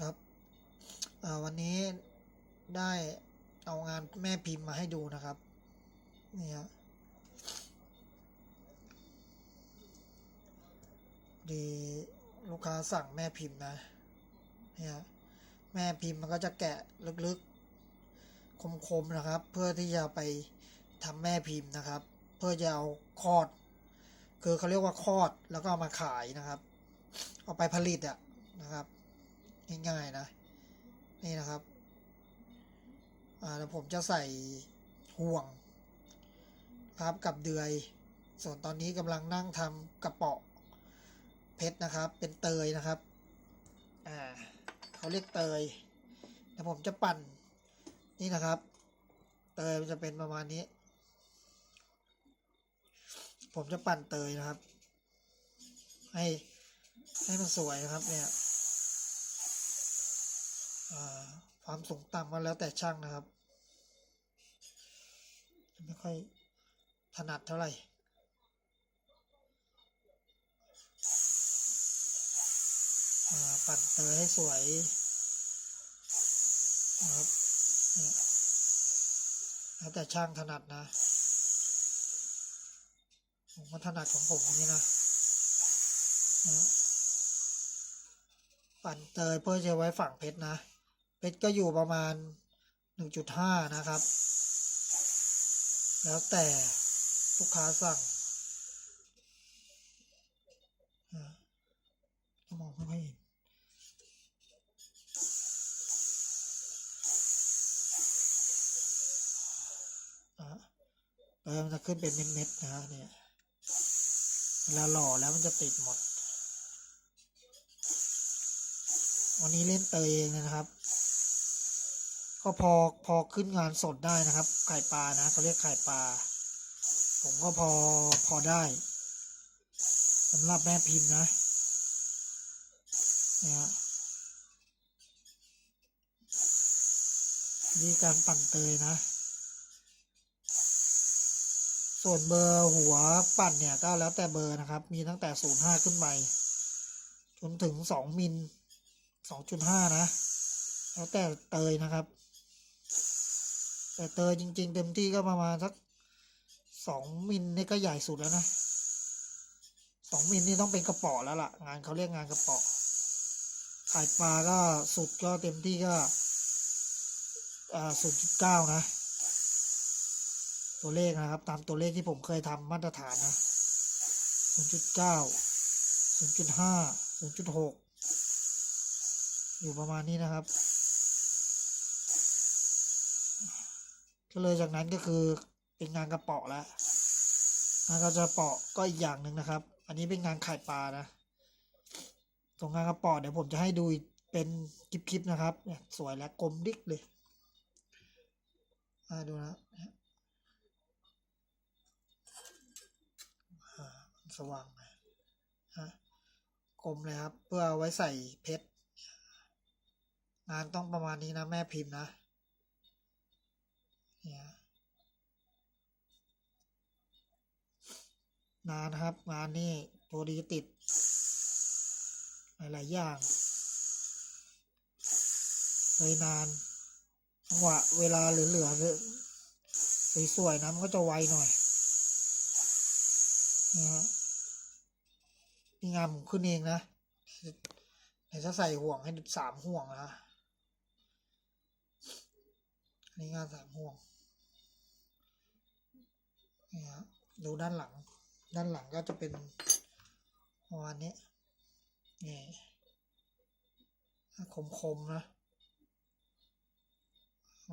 ครับอ่อวันนี้ได้เอางานแม่พิมพ์มาให้ดูนะครับ นี่ฮะดีลูกค้าสั่งแม่พิมพ์นะเนี่ยแม่พิมพ์มันก็จะแกะลึกๆ คมๆนะครับ เพื่อที่จะไปทำแม่พิมพ์นะครับ เพื่อจะเอาคลอด คือเขาเรียกว่าคลอดแล้วก็เอามาขายนะครับ เอาไปผลิตอะนะครับ ง่ายๆนะ นี่นะครับอ่าแล้วผมจะใส่ห่วงครับกับเดือย ส่วนตอนนี้กำลังนั่งทำกระเป๋อเพชรนะครับ เป็นเตยนะครับอ่าเขาเรียกเตยแล้วผมจะปั่นนี่นะครับ เตยมันจะเป็นประมาณนี้ ผมจะปั่นเตยนะครับ ให้ให้มันสวยนะครับเนี่ย อ่า ความสูงต่ำก็แล้วแต่ช่างนะครับ ไม่ค่อยถนัดเท่าไหร่ปั่นเตยให้สวยนะครับแล้วแต่ช่างถนัดนะ ผมก็ถนัดของผมนี้นะนะปั่นเตยเพื่อจะไว้ฝังเพชรนะ เพชรก็อยู่ประมาณ 1.5 นะครับ แล้วแต่ลูกค้าสั่งมองไม่ค่อยเห็นอะเตยมันจะขึ้นเป็นเม็ดๆนะฮะเนี่ย เวลาหล่อแล้วมันจะติดหมด วันนี้เล่นเตยเองนะครับ ก็พอพอขึ้นงานสดได้นะครับ ไข่ปลานะเขาเรียกไข่ปลา ผมก็พอพอได้สำหรับแม่พิมพ์นะนี่ยฮะวิธีการปั่นเตยนะ ส่วนเบอร์หัวปั่นเนี่ยก็แล้วแต่เบอร์นะครับ มีตั้งแต่ 05 ขึ้นไป จนถึง 2 มิล 2.5 นะ แล้วแต่เตยนะครับ แต่เตยจริง ๆ เต็มที่ก็ประมาณสัก2มิลนี่ก็ใหญ่สุดแล้วนะ2มิลนี่ต้องเป็นกระป๋อแล้วล่ะ งานเขาเรียกงานกระป๋อขายปลาก็สุดก็เต็มที่ก็อ่า0.9นย์จุดเก้านะ ตัวเลขนะครับ ตามตัวเลขที่ผมเคยทำมาตรฐานนะ0.9 0.5 0.6อยู่ประมาณนี้นะครับ ก็เลยจากนั้นก็คือเป็นงานกระเป๋อแล้วงานกระเป๋อก็อีกอย่างหนึ่งนะครับ อันนี้เป็นงานไข่ปลานะตรงงานกระเป๋อเดี๋ยวผมจะให้ดูเป็นคลิปๆนะครับเนี่ยสวยและกลมดิกเลยอ่าดูนะสว่างไหมฮะกลมเลยครับ เพื่อเอาไว้ใส่เพชรงานต้องประมาณนี้นะแม่พิมพ์นะ เนี่ย นานนะครับ งานนี่ตัวดีติด หลาย ๆ อย่างเลยนานจังหวะเวลาเหลือๆสวยๆนะมันก็จะไวหน่อยนะฮะนี่งานผมขึ้นเองนะเดี๋ยวจะใส่ห่วงให้สามห่วงนะอันนี้งานสามห่วงนี่ฮะดูด้านหลัง ด้านหลังก็จะเป็นประมาณนี้นี่คมคมๆนะ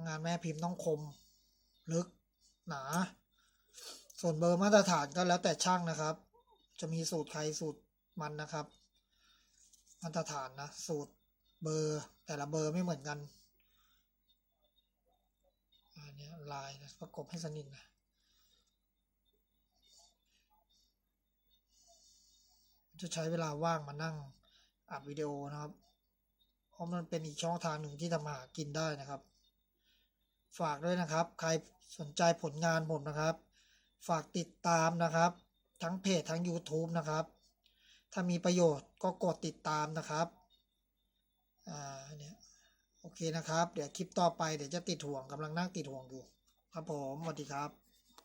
งานแม่พิมพ์ต้องคม ลึก หนา ส่วนเบอร์มาตรฐานก็แล้วแต่ช่างนะครับ จะมีสูตรใครสูตรมันนะครับ มาตรฐานนะ สูตรเบอร์แต่ละเบอร์ไม่เหมือนกันอันนี้ลายนะประกบให้สนิทนะ จะใช้เวลาว่างมานั่งอัดวิดีโอนะครับ เพราะมันเป็นอีกช่องทางหนึ่งที่ทำมาหากินได้นะครับ ฝากด้วยนะครับ ใครสนใจผลงานผมนะครับ ฝากติดตามนะครับ ทั้งเพจทั้ง YouTube นะครับ ถ้ามีประโยชน์ก็กดติดตามนะครับอ่าเนี่ยโอเคนะครับ เดี๋ยวคลิปต่อไปเดี๋ยวจะติดห่วงกำลังนั่งติดห่วงอยู่ครับผมสวัสดีครับ